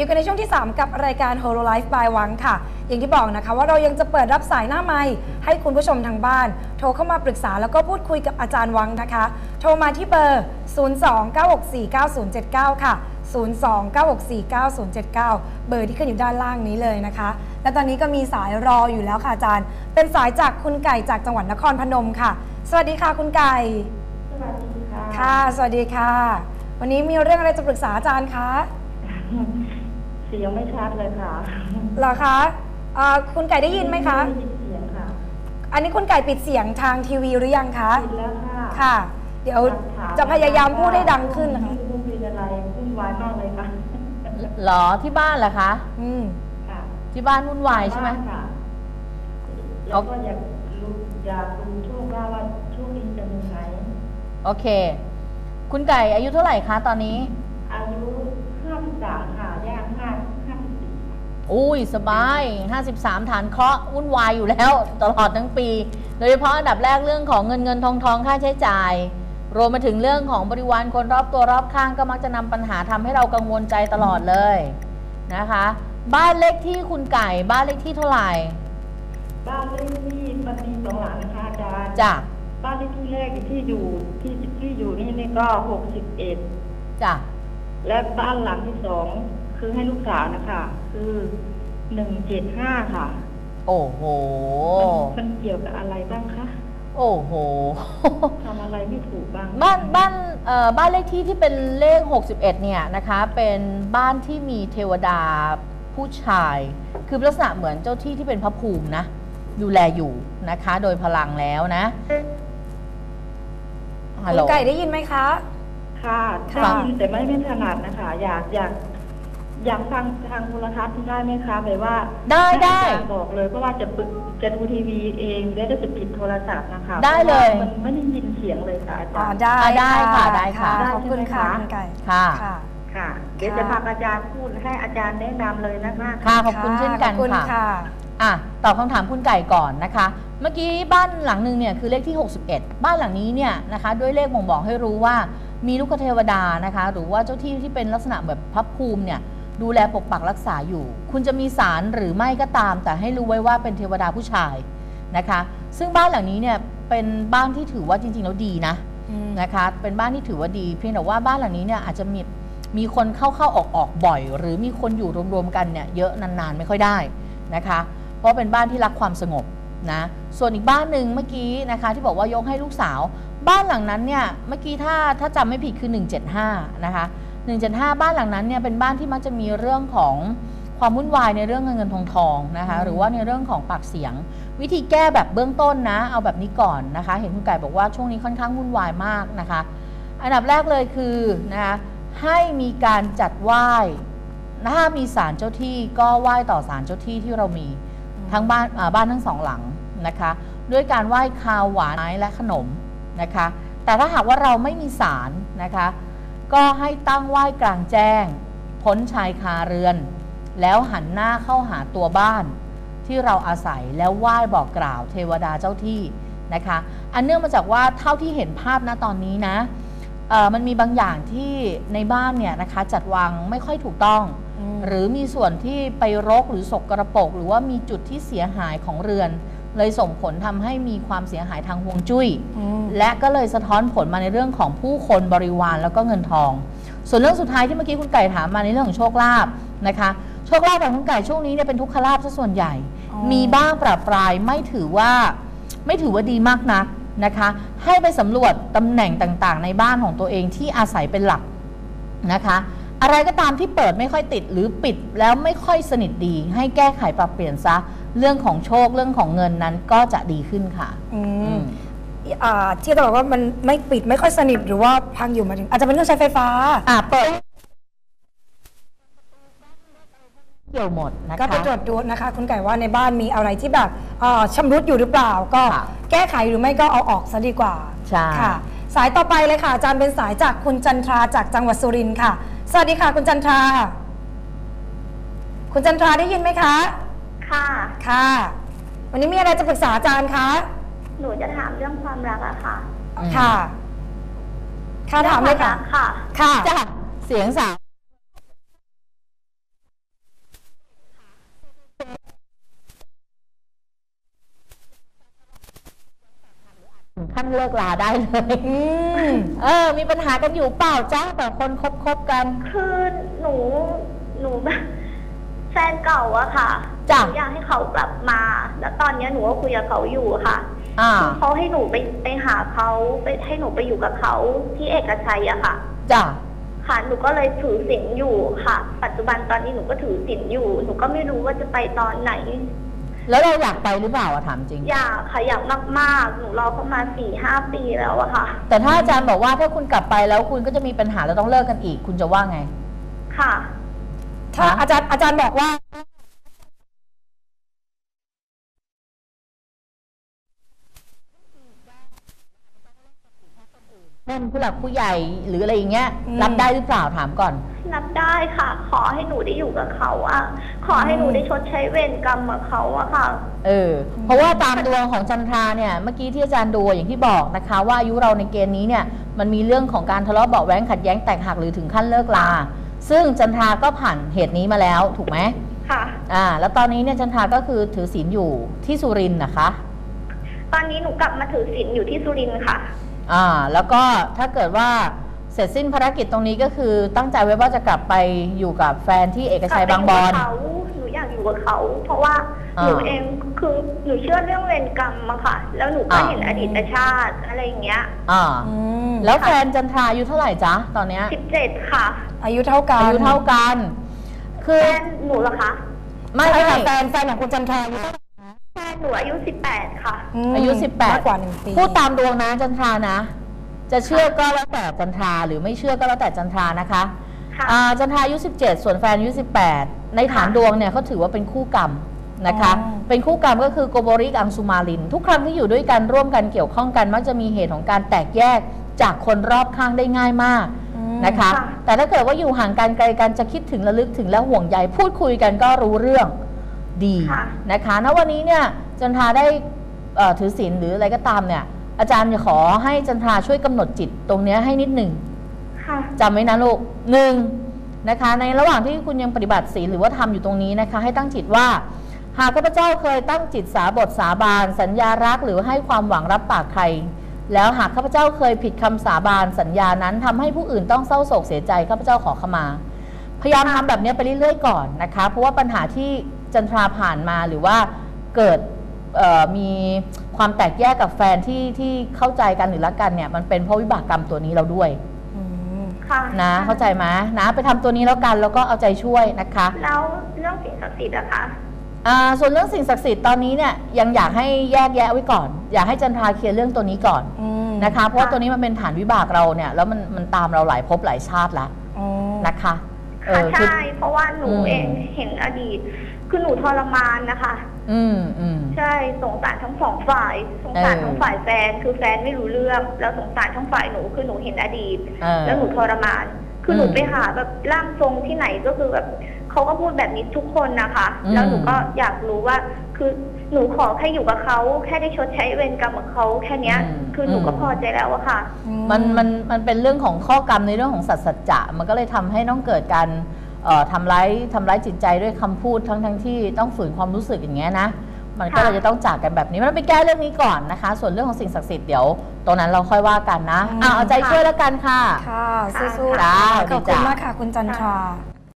อยู่กันในช่วงที่ 3 กับรายการ h o l o Life by วังค่ะ อย่างที่บอกนะคะว่าเรายังจะเปิดรับสายหน้าไมค์ให้คุณผู้ชมทางบ้าน โทรเข้ามาปรึกษาแล้วก็พูดคุยกับอาจารย์วังนะคะ โทรมาที่เบอร์ 029649079 ค่ะ 029649079 เบอร์ที่ขึ้นอยู่ด้านล่างนี้เลยนะคะ และตอนนี้ก็มีสายรออยู่แล้วค่ะอาจารย์ เป็นสายจากคุณไก่จากจังหวัดนครพนมค่ะ สวัสดีค่ะคุณไก่ สวัสดีค่ะ ค่ะ สวัสดีค่ะ วันนี้มีเรื่องอะไรจะปรึกษาอาจารย์คะ เสียงไม่ชัดเลยค่ะเหรอคะเอ่อคุณไก่ได้ยินไหมคะได้ยินเสียงค่ะอันนี้คุณไก่ปิดเสียงทางทีวีหรือยังคะ ปิดแล้วค่ะค่ะ เดี๋ยวจะพยายามพูดให้ดังขึ้นนะคะพูดเป็นอะไรวุ่นวายมากเลยค่ะเหรอที่บ้านเหรอคะ อืม ค่ะที่บ้านวุ่นวายใช่ไหม ค่ะแล้วก็อยากรู้อยากรู้โชคว่าว่าโชคดีจะมีไหมโอเค คุณไก่อายุเท่าไหร่คะตอนนี้อายุ ห้าสิบสามค่ะย่างห้าห้าสิบสี่อุ้ยสบาย 53 ฐานเคราะห์วุ่นวายอยู่แล้ว ตลอดทั้งปี โดยเฉพาะอันดับแรกเรื่องของเงินเงินทองทองค่าใช้จ่าย รวมมาถึงเรื่องของบริวารคนรอบตัวรอบข้างก็มักจะนำปัญหาทำให้เรากังวลใจตลอดเลยนะคะ บ้านเลขที่คุณไก่บ้านเลขที่เท่าไหร่ บ้านเลขที่มันมีสองหลังนะคะอาจารย์จ้ะบ้านเลขที่แรกที่อยู่ที่ที่อยู่นี่นี่ก็หกสิบเอ็ดจ้ะ และบ้านหลังที่สองคือให้ลูกสาวนะคะ คือหนึ่งเจ็ดห้าค่ะโอ้โหมันมันเกี่ยวกับอะไรบ้างคะ โอ้โหทำอะไรไม่ถูกบ้าง บ้านบ้านเอ่อบ้านเลขที่ที่เป็นเลข 61 เนี่ยนะคะ เป็นบ้านที่มีเทวดาผู้ชาย คือลักษณะเหมือนเจ้าที่ที่เป็นพระภูมินะ ดูแลอยู่นะคะ โดยพลังแล้วนะฮัลคุโหลณไก่ได้ยินไหมคะ ค่ะค่ะได้ยินแต่ไม่ไม่ถนัดนะคะ อยากอยากอยากฟังทางโทรทัศน์ได้ไหมคะแบบว่าได้ได้ให้อาจารย์บอกเลยเพราะว่าจะปึกจะดูทีวีเองแล้วจะปิดโทรศัพท์นะคะได้เลยพราะว่ามันไม่ได้ยินเสียงเลยค่ะอาอ๋อจารย์ได้อะได้ค่ะได้ค่ะขอบคุณค่ะได้คุณไก่ค่ะค่ะค่ะ เดี๋ยวจะพาอาจารย์พูดให้อาจารย์แนะนำเลยนะคะค่ะขอบคุณเช่นกันขอบคุณค่ะค่ะอะตอบคำถามคุณไก่ก่อนนะคะ เมื่อกี้บ้านหลังหนึ่งเนี่ยคือเลขที่ 61 บ้านหลังนี้เนี่ยนะคะ ด้วยเลขบ่งบอกให้รู้ว่า มีลูกเทวดานะคะ หรือว่าเจ้าที่ที่เป็นลักษณะแบบพระภูมิเนี่ยดูแลปกปักรักษาอยู่ คุณจะมีสารหรือไม่ก็ตาม แต่ให้รู้ไว้ว่าเป็นเทวดาผู้ชายนะคะ ซึ่งบ้านหลังนี้เนี่ยเป็นบ้านที่ถือว่าจริง ๆ แล้วดีนะอืมนะคะ เป็นบ้านที่ถือว่าดี เพียงแต่ว่าบ้านหลังนี้เนี่ยอาจจะมีมีคนเข้าๆออกๆบ่อย หรือมีคนอยู่รวมๆกันเนี่ยเยอะนานๆไม่ค่อยได้นะคะ เพราะเป็นบ้านที่รักความสงบ นะส่วนอีกบ้านหนึ่งเมื่อกี้นะคะที่บอกว่ายกให้ลูกสาว บ้านหลังนั้นเนี่ยเมื่อกี้ถ้าถ้าจำไม่ผิดคือ 175นะคะ175 บ้านหลังนั้นเนี่ยเป็นบ้านที่มักจะมีเรื่องของความวุ่นวายในเรื่องเงินเงินทองทองนะคะอืมหรือว่าในเรื่องของปากเสียง วิธีแก้แบบเบื้องต้นนะ เอาแบบนี้ก่อนนะคะ เห็นคุณไก่บอกว่าช่วงนี้ค่อนข้างวุ่นวายมากนะคะ อันดับแรกเลยคือนะคะให้มีการจัดไหว้ถ้ามีศาลเจ้าที่ก็ไหว้ต่อศาลเจ้าที่ที่เรามี ทั้งบ้านบ้านทั้งสองหลังนะคะ ด้วยการไหว้คาวหวานไม้และขนมนะคะ แต่ถ้าหากว่าเราไม่มีศาลนะคะ ก็ให้ตั้งไหว้กลางแจ้ง พ้นชายคาเรือน แล้วหันหน้าเข้าหาตัวบ้านที่เราอาศัยแล้วไหว้บอกกล่าวเทวดาเจ้าที่นะคะ อันเนื่องมาจากว่าเท่าที่เห็นภาพณตอนนี้นะมันมีบางอย่างที่ในบ้านเนี่ยนะคะจัดวางไม่ค่อยถูกต้อง หรือมีส่วนที่ไปรกหรือสกกระปรกหรือว่ามีจุดที่เสียหายของเรือน เลยส่งผลทำให้มีความเสียหายทางฮวงจุ้ยอืมและก็เลยสะท้อนผลมาในเรื่องของผู้คนบริวารแล้วก็เงินทอง ส่วนเรื่องสุดท้ายที่เมื่อกี้คุณไก่ถามมาในเรื่องของโชคลาภนะคะโชคลาภของคุณไก่ช่วงนี้เนี่ยเป็นทุกขลาภซะส่วนใหญ่อ๋อมีบ้างประปรายไม่ถือว่าไม่ถือว่าดีมากนักนะคะ ให้ไปสำรวจตำแหน่งต่างๆ ในบ้านของตัวเองที่อาศัยเป็นหลักนะคะ อะไรก็ตามที่เปิดไม่ค่อยติดหรือปิดแล้วไม่ค่อยสนิทดี ให้แก้ไขปรับเปลี่ยนซะ เรื่องของโชคเรื่องของเงินนั้นก็จะดีขึ้นค่ะ อือืมมอ่าที่เราบอกว่ามันไม่ปิดไม่ค่อยสนิทหรือว่าพังอยู่หมายถึง อาจจะเป็นเครื่องใช้ไฟฟ้า อะเปิดเกี่ยวหมดนะคะก็ไปตรวจดูนะคะ คุณไก่ว่าในบ้านมีอะไรที่แบบเอ่อชำรุดอยู่หรือเปล่า ก็ค่ะแก้ไขหรือไม่ก็เอาออกซะดีกว่าใช่ ค่ะ สายต่อไปเลยค่ะ อาจารย์เป็นสายจากคุณจันทราจากจังหวัดสุรินทร์ค่ะ สวัสดีค่ะ คุณจันทรา คุณจันทราได้ยินไหมคะ ค่ะ ค่ะ วันนี้มีอะไรจะปรึกษาอาจารย์คะ หนูจะถามเรื่องความรักอะค่ะอืมค่ะ ค่ะถามเลยรื่ค่ะองวรักค่ะ ค่ะ จ้ะเสียงสาว เลิกลาได้เลยอืมเออ มีปัญหากันอยู่เปล่าจ้าแต่คนคบคบๆกัน คือหนูหนูแบบแฟนเก่าอะค่ะจ้ะ หนูอยากให้เขากลับมา แล้วตอนเนี้ยหนูก็คุยกับเขาอยู่ค่ะอ่าคือเขาให้หนูไปไปหาเขาไปให้หนูไปอยู่กับเขาที่เอกชัยอะค่ะ จ้ะค่ะหนูก็เลยถือศีลอยู่ค่ะ ปัจจุบันตอนนี้หนูก็ถือศีลอยู่ หนูก็ไม่รู้ว่าจะไปตอนไหน แล้วเราอยากไปหรือเปล่าอะถามจริง อยากค่ะอยากมากๆ หนูรอเขามาสี่ห้าปีแล้วอะค่ะ แต่ถ้าอาจารย์บอกว่าถ้าคุณกลับไปแล้วคุณก็จะมีปัญหาแล้วต้องเลิกกันอีก คุณจะว่าไง ค่ะ ถ้าฮะอาจารย์อาจารย์บอกว่าเช่นผู้หลักผู้ใหญ่หรืออะไรอย่างเงี้ย อืม รับได้หรือเปล่าถามก่อน นับได้ค่ะ ขอให้หนูได้อยู่กับเขาอะขอให้หนูได้ชดใช้เวรกรรมกับเขาอะค่ะ เออ เพราะว่าตามดวงของจันทราเนี่ยเมื่อกี้ที่อาจารย์ดูอย่างที่บอกนะคะ ว่าอายุเราในเกณฑ์นี้เนี่ยมันมีเรื่องของการทะเลาะเบาะแว้งขัดแย้งแตกหักหรือถึงขั้นเลิกลา ซึ่งจันทราก็ผ่านเหตุนี้มาแล้วถูกไหมค่ะ อ่า แล้วตอนนี้เนี่ยจันทราก็คือถือศีลอยู่ที่สุรินทร์นะคะ ตอนนี้หนูกลับมาถือศีลอยู่ที่สุรินทร์ค่ะ อ่า แล้วก็ถ้าเกิดว่า เสร็จสิ้นภารกิจตรงนี้ก็คือตั้งใจไว้ว่าจะกลับไปอยู่กับแฟนที่เอกชัยบางบอนกลัไปยู่กับเขาหนูอยากอยู่กับเขา เพราะว่าอ่าหนูเองคือหนูเชื่อเรื่องเวรกรรมอะค่ะ แล้วหนูก็อ่า เห็นอดีตชาติอะไรอย่างเงี้ยอ่าอืมแล้วแฟนจันทราอายุเท่าไหร่จ๊ะตอนเนี้ยสิบเจ็ดค่ะอายุเท่ากันอายุเท่ากัน คือแฟนหนูเหรอคะไม่ใช่ไม่ค่ะแฟนแฟนของคุณจันทราอายุเท่าไหร่แฟนหนูอายุสิบแปดค่ะ มอายุ มากกว่าหนึ่งปี 18 พูดตามดวงนะจันทรานะ จะเชื่อก็แล้วแต่จันทราหรือไม่เชื่อก็แล้วแต่จันทรานะคะค่ะ อ่าจันทราอายุ17 ส่วนแฟนอายุ18 ในฐานค่ะดวงเนี่ยเขาถือว่าเป็นคู่กรรมนะคะ อ๋อ เป็นคู่กรรมก็คือโกโบริกอังสุมาลิน ทุกครั้งที่อยู่ด้วยกันร่วมกันเกี่ยวข้องกันมักจะมีเหตุของการแตกแยกจากคนรอบข้างได้ง่ายมากอืมนะคะ ค่ะ แต่ถ้าเกิดว่าอยู่ห่างกันไกลกันจะคิดถึงระลึกถึงและห่วงใยพูดคุยกันก็รู้เรื่องดีค่ะ นะคะณวันนี้เนี่ยจันทราได้เอ่อถือศีลหรืออะไรก็ตามเนี่ย อาจารย์จะขอให้จันทราช่วยกำหนดจิตตรงเนี้ยให้นิดหนึ่งค่ะ จำไว้นะลูกหนึ่งนะคะ ในระหว่างที่คุณยังปฏิบัติศีลหรือว่าทำอยู่ตรงนี้นะคะ ให้ตั้งจิตว่า หากข้าพเจ้าเคยตั้งจิตสาบทสาบาน สัญญารักหรือให้ความหวังรับปากใคร แล้วหากข้าพเจ้าเคยผิดคำสาบานสัญญานั้นทำให้ผู้อื่นต้องเศร้าโศกเสียใจข้าพเจ้าขอขมา พยายามทำแบบนี้ไปเรื่อยๆก่อนนะคะ เพราะว่าปัญหาที่จันทราผ่านมาหรือว่าเกิดเอ่อ มีความแตกแยกกับแฟนที่ที่เข้าใจกันหรือรักกันเนี่ยมันเป็นเพราะวิบากกรรมตัวนี้เราด้วยอืมค่ะนะเข้าใจไหมนะ ไปทำตัวนี้แล้วกันแล้วก็เอาใจช่วยนะคะ แล้วเรื่องสิ่งศักดิ์สิทธิ์อะคะอ่าส่วนเรื่องสิ่งศักดิ์สิทธิ์ตอนนี้เนี่ยยังอยากให้แยกแยะไว้ก่อน อยากให้จันทราเคลียร์เรื่องตัวนี้ก่อนอืมนะคะ เพราะว่าตัวนี้มันเป็นฐานวิบากเราเนี่ย แล้วมันมันตามเราหลายภพหลายชาติแล้วอ๋อนะคะเอค่ะอคือใช่เพราะว่าหนูอืมเองเห็นอดีตคือหนูทรมานนะคะ อืมอืม ใช่สงสารทั้งสองฝ่าย สงสารเออ ทั้งฝ่ายแฟนคือแฟนไม่รู้เรื่องแล้วสงสารทั้งฝ่ายหนูคือหนูเห็นอดีต เออ แล้วหนูทรมาน คือหนูอืมไปหาแบบร่างทรงที่ไหนก็คือแบบเขาก็พูดแบบนี้ทุกคนนะคะ อืม แล้วหนูก็อยากรู้ว่า คือหนูขอแค่อยู่กับเขาแค่ได้ชดใช้เวรกรรมกับเขาแค่เนี้ย คือหนูก็พอใจแล้วอะค่ะอืมันมันมันเป็นเรื่องของข้อกรรมในเรื่องของสัจสัจจะมันก็เลยทำให้ต้องเกิดการเอ่อ ทำร้ายทำร้ายจิตใจด้วยคำพูดทั้งทั้งที่ต้องฝืนความรู้สึกอย่างเงี้ยนะ มันก็ค่ะ เลยจะต้องจากกันแบบนี้มันไปแก้เรื่องนี้ก่อนนะคะ ส่วนเรื่องของสิ่งศักดิ์สิทธิ์เดี๋ยวตรงนั้นเราค่อยว่ากันนะอะเอาใจช่วยแล้วกันค่ะ ค่ะ สู้ๆจ้าขอบดีคุณจ้ะมากค่ะ คุณจันทรา